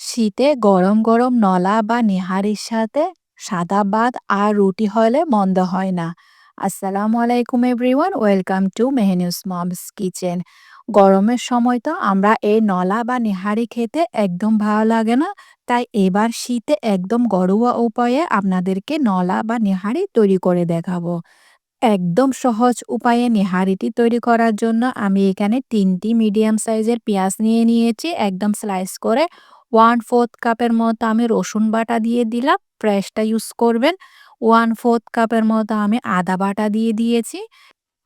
শীতে গরম গরম নলা বা নেহারির সাথে সাদা ভাত আর রুটি হলে মন্দ হয় না। আসসালামু আলাইকুম এভরিওয়ান, ওয়েলকাম টু মেহনিউস মমস কিচেন। গরমের সময় তো আমরা এই নলা বা নেহারি খেতে একদম ভালো লাগে না, তাই এবার শীতে একদম ঘরোয়া উপায়ে আপনাদেরকে নলা বা নেহারি তৈরি করে দেখাবো। একদম সহজ উপায়ে নেহারিটি তৈরি করার জন্য আমি এখানে তিনটি মিডিয়াম সাইজের পেঁয়াজ নিয়ে নিয়েছি, একদম স্লাইস করে ওয়ান ফোর্থ কাপের মতো আমি রসুন বাটা দিয়ে দিলাম, ফ্রেশটা ইউজ করবেন। ওয়ান ফোর্থ কাপের মতো আমি আদা বাটা দিয়ে দিয়েছি।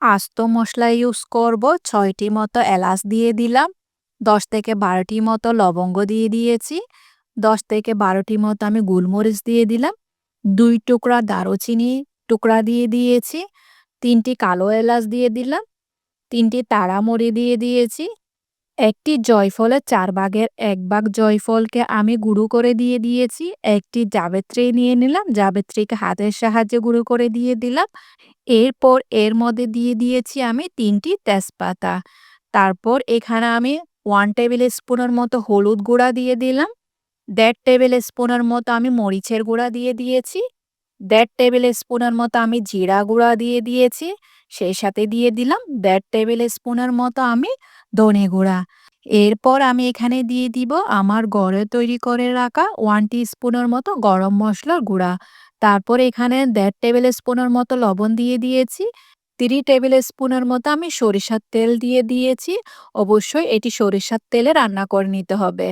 আস্ত মশলা ইউজ করব, ছয়টি মতো এলাচ দিয়ে দিলাম, দশ থেকে বারোটি মতো লবঙ্গ দিয়ে দিয়েছি, দশ থেকে বারোটি মতো আমি গোলমরিচ দিয়ে দিলাম, দুই টুকরা দারুচিনি টুকরা দিয়ে দিয়েছি, তিনটি কালো এলাচ দিয়ে দিলাম, তিনটি তাড়ামড়ি দিয়ে দিয়েছি। একটি জয়ফলের চার ভাগের এক ভাগ জয়ফলকে আমি গুঁড়ো করে দিয়ে দিয়েছি। একটি জাবেত্রী নিয়ে নিলাম জাবেত্রীকে হাতের সাহায্যে গুঁড়ো করে দিয়ে দিলাম। এরপর এর মধ্যে দিয়ে দিয়েছি আমি তিনটি তেজপাতা। তারপর এখানে আমি ওয়ান টেবিল স্পুনের মতো হলুদ গুঁড়া দিয়ে দিলাম। দেড় টেবিল স্পুনের মতো আমি মরিচের গুঁড়া দিয়ে দিয়েছি। দেড় টেবিল স্পুনের মতো আমি জিরা গুঁড়া দিয়ে দিয়েছি, সেই সাথে দিয়ে দিলাম দেড় টেবিল স্পুনের মতো আমি ধনে গুঁড়া। এরপর আমি এখানে দিয়ে দিব আমার ঘরে তৈরি করে রাখা ওয়ান টি স্পুনের মতো গরম মশলার গুঁড়া। তারপর এখানে দেড় টেবিল স্পুনের মতো লবণ দিয়ে দিয়েছি তিরি টেবিল স্পুনের মতো আমি সরিষার তেল দিয়ে দিয়েছি, অবশ্যই এটি সরিষার তেলে রান্না করে নিতে হবে।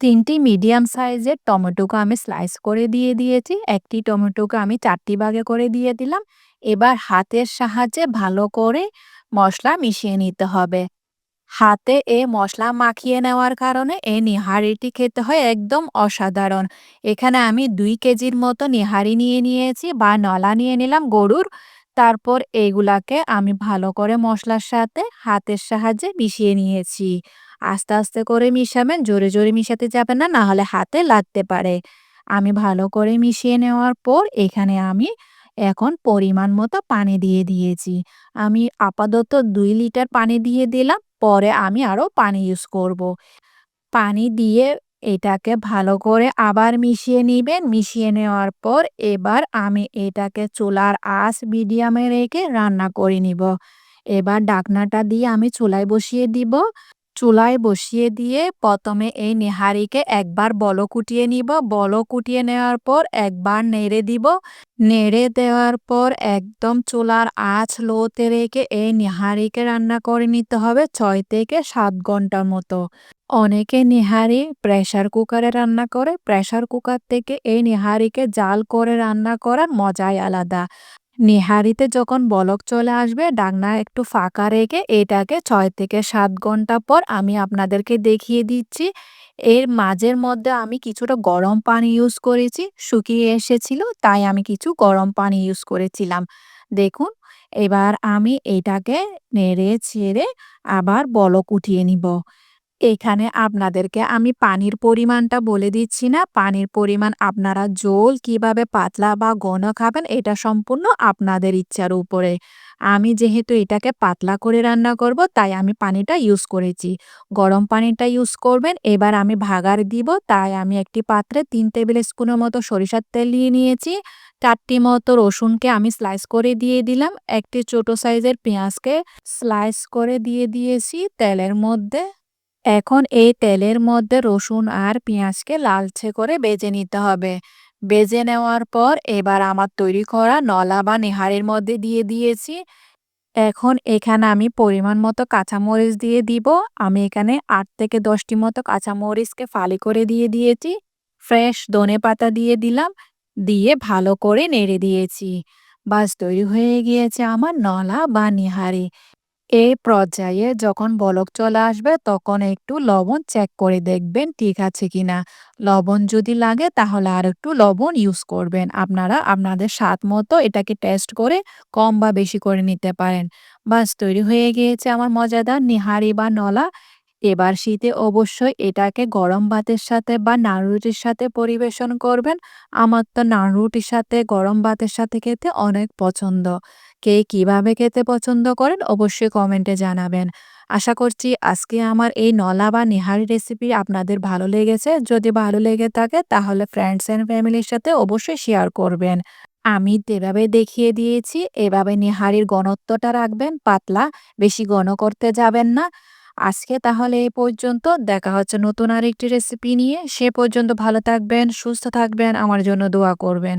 তিনটি মিডিয়াম সাইজের টমেটোকে আমি স্লাইস করে দিয়ে দিয়েছি। একটি টমেটোকে আমি চারটি ভাগে করে দিয়ে দিলাম। এবার হাতের সাহায্যে ভালো করে মশলা মিশিয়ে নিতে হবে। হাতে এ মশলা মাখিয়ে নেওয়ার কারণে এই নিহারিটি খেতে হয় একদম অসাধারণ। এখানে আমি দুই কেজির মতো নিহারি নিয়ে নিয়েছি বা নলা নিয়ে নিলাম গরুর। তারপর এগুলাকে আমি ভালো করে মশলার সাথে হাতের সাহায্যে মিশিয়ে নিয়েছি। আস্তে আস্তে করে মিশাবেন, জোরে জোরে মিশাতে যাবেন না না হলে হাতে লাগতে পারে। আমি ভালো করে মিশিয়ে নেওয়ার পর এখানে আমি এখন পরিমাণ মতো পানি দিয়ে দিয়েছি। আমি আপাতত দুই লিটার পানি দিয়ে দিলাম, পরে আমি আরও পানি ইউজ করব। পানি দিয়ে এটাকে ভালো করে আবার মিশিয়ে নিবেন। মিশিয়ে নেওয়ার পর এবার আমি এটাকে চুলার আঁচ মিডিয়ামে রেখে রান্না করে নিব। এবার ডাকনাটা দিয়ে আমি চুলায় বসিয়ে দিব। চুলায় বসিয়ে দিয়ে প্রথমে এই নেহারিকে একবার বলো কুটিয়ে নিব। বলো কুটিয়ে নেওয়ার পর একবার নেড়ে দিব। নেড়ে দেওয়ার পর একদম চুলার আঁচ লোতে রেখে এই নেহারিকে রান্না করে নিতে হবে ছয় থেকে সাত ঘণ্টার মতো। অনেকে নেহারি প্রেশার কুকারে রান্না করে। প্রেশার কুকার থেকে এই নেহারিকে জাল করে রান্না করার মজাই আলাদা। নেহারিতে যখন বলক চলে আসবে, ডাকনা একটু ফাঁকা রেখে এটাকে ছয় থেকে সাত ঘণ্টা পর আমি আপনাদেরকে দেখিয়ে দিচ্ছি। এর মাঝের মধ্যে আমি কিছুটা গরম পানি ইউজ করেছি, শুকিয়ে এসেছিল, তাই আমি কিছু গরম পানি ইউজ করেছিলাম। দেখুন, এবার আমি এটাকে নেড়ে ছেড়ে আবার বলক উঠিয়ে নিব। এখানে আপনাদেরকে আমি পানির পরিমাণটা বলে দিচ্ছি না। পানির পরিমাণ আপনারা জল কীভাবে পাতলা বা ঘন খাবেন, এটা সম্পূর্ণ আপনাদের ইচ্ছার উপরে। আমি যেহেতু এটাকে পাতলা করে রান্না করব, তাই আমি পানিটা ইউজ করেছি। গরম পানিটা ইউজ করবেন, এবার আমি ভাগার দিব, তাই আমি একটি পাত্রে তিন টেবিল স্পুনের মতো সরিষার তেল নিয়ে নিয়েছি। চারটি মতো রসুনকে আমি স্লাইস করে দিয়ে দিলাম, একটি ছোট সাইজের পেঁয়াজকে স্লাইস করে দিয়ে দিয়েছি তেলের মধ্যে। এখন এই তেলের মধ্যে রসুন আর পেঁয়াজকে লালচে করে বেজে নিতে হবে। বেজে নেওয়ার পর এবার আমার তৈরি করা নলা বা নেহারের মধ্যে দিয়ে দিয়েছি। এখন এখানে আমি পরিমাণ মতো কাঁচামরিচ দিয়ে দিব। আমি এখানে আট থেকে দশটি মতো কাঁচামরিচকে ফালি করে দিয়ে দিয়েছি। ফ্রেশ ধনে পাতা দিয়ে দিলাম, দিয়ে ভালো করে নেড়ে দিয়েছি। বাস তৈরি হয়ে গিয়েছে আমার নলা বা নিহারি। এই পর্যায়ে যখন বলক চলে আসবে, তখন একটু লবণ চেক করে দেখবেন ঠিক আছে কিনা। লবণ যদি লাগে, তাহলে আর একটু লবণ ইউজ করবেন। আপনারা আপনাদের স্বাদ মতো এটাকে টেস্ট করে কম বা বেশি করে নিতে পারেন। বাস, তৈরি হয়ে গিয়েছে আমার মজাদার নিহারি বা নলা। এবার শীতে অবশ্যই এটাকে গরম ভাতের সাথে বা নান রুটির সাথে পরিবেশন করবেন। আমার তো নান রুটির সাথে গরম ভাতের সাথে খেতে অনেক পছন্দ। কে কীভাবে খেতে পছন্দ করেন অবশ্যই কমেন্টে জানাবেন। আশা করছি আজকে আমার এই নলা বা নেহারি রেসিপি আপনাদের ভালো লেগেছে। যদি ভালো লেগে থাকে তাহলে ফ্রেন্ডস অ্যান্ড ফ্যামিলির সাথে অবশ্যই শেয়ার করবেন। আমি যেভাবে দেখিয়ে দিয়েছি, এভাবে নেহারির ঘনত্বটা রাখবেন, পাতলা, বেশি ঘন করতে যাবেন না। আজকে তাহলে এই পর্যন্ত। দেখা হচ্ছে নতুন আরেকটি রেসিপি নিয়ে। সে পর্যন্ত ভালো থাকবেন, সুস্থ থাকবেন। আমার জন্য দোয়া করবেন।